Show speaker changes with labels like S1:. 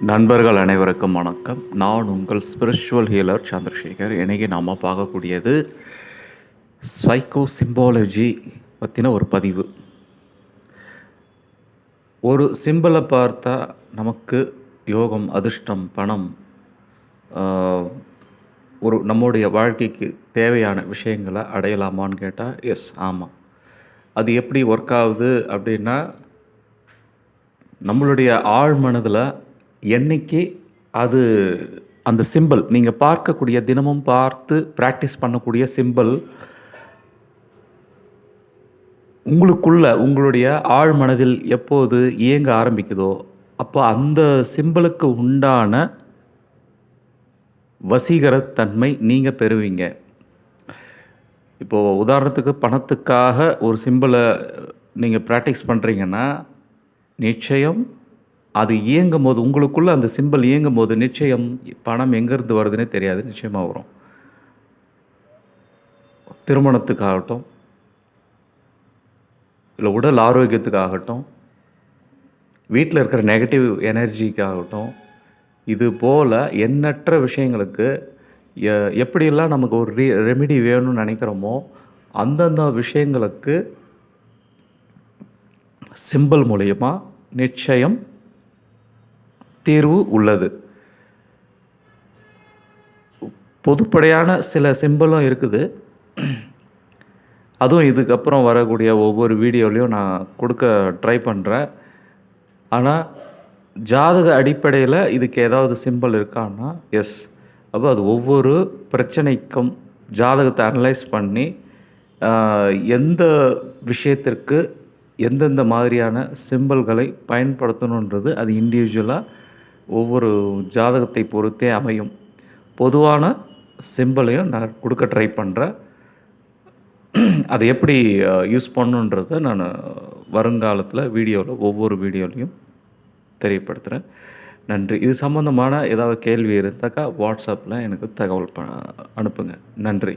S1: நண்பர்கள் அனைவருக்கும் வணக்கம். நான் உங்கள் ஸ்பிரிச்சுவல் ஹீலர் சந்திரசேகர். இன்றைக்கி நாம் பார்க்கக்கூடியது சைக்கோ சிம்பாலஜி பற்றின ஒரு பதிவு. ஒரு சிம்பிளை பார்த்தா நமக்கு யோகம் அதிர்ஷ்டம் பணம் ஒரு நம்முடைய வாழ்க்கைக்கு தேவையான விஷயங்களை அடையலாமான்னு கேட்டால் எஸ் ஆமாம் அது எப்படி ஒர்க் ஆகுது அப்படின்னா நம்மளுடைய ஆழ் மனதில் என்னைக்கு அது அந்த சிம்பிள் நீங்கள் பார்க்கக்கூடிய தினமும் பார்த்து ப்ராக்டிஸ் பண்ணக்கூடிய சிம்பிள் உங்களுக்குள்ள உங்களுடைய ஆழ் மனதில் எப்போது இயங்க ஆரம்பிக்குதோ அப்போ அந்த சிம்பிளுக்கு உண்டான வசீகரத்தன்மை நீங்கள் பெறுவீங்க. இப்போது உதாரணத்துக்கு பணத்துக்காக ஒரு சிம்பிளை நீங்கள் ப்ராக்டிஸ் பண்ணுறீங்கன்னா நிச்சயம் அது இயங்கும் போது உங்களுக்குள்ளே அந்த சிம்பிள் இயங்கும் போது நிச்சயம் பணம் எங்கேருந்து வருதுன்னே தெரியாது நிச்சயமாக வரும். திருமணத்துக்காகட்டும் இல்லை உடல் ஆரோக்கியத்துக்காகட்டும் வீட்டில் இருக்கிற நெகட்டிவ் எனர்ஜிக்காகட்டும் இது போல் எண்ணற்ற விஷயங்களுக்கு எ- எப்படியெல்லாம் நமக்கு ஒரு ரீ ரெமிடி வேணும்னு நினைக்கிறோமோ அந்தந்த விஷயங்களுக்கு சிம்பிள் மூலயமா நிச்சயம் தீர்வு உள்ளது. பொதுப்படையான சில சிம்பிளும் இருக்குது. அதுவும் இதுக்கப்புறம் வரக்கூடிய ஒவ்வொரு வீடியோலையும் நான் கொடுக்க ட்ரை பண்ணுறேன் ஆனால் ஜாதக அடிப்படையில் இதுக்கு ஏதாவது சிம்பிள் இருக்கான்னா எஸ் அப்போ அது ஒவ்வொரு பிரச்சனைக்கும் ஜாதகத்தை அனலைஸ் பண்ணி எந்த விஷயத்திற்கு எந்தெந்த மாதிரியான சிம்பிள்களை பயன்படுத்தணுன்றது அது இண்டிவிஜுவலாக ஒவ்வொரு ஜாதகத்தை பொறுத்தே அமையும். பொதுவான சிம்பிளையும் நான் கொடுக்க ட்ரை பண்ணுறேன் அதை எப்படி யூஸ் பண்ணுன்றதை நான் வருங்காலத்தில் வீடியோவில் ஒவ்வொரு வீடியோலையும் தெரியப்படுத்துகிறேன் நன்றி. இது சம்மந்தமான ஏதாவது கேள்வி இருந்தாக்கா வாட்ஸ்அப்பில் எனக்கு தகவல் ப அனுப்புங்க. நன்றி.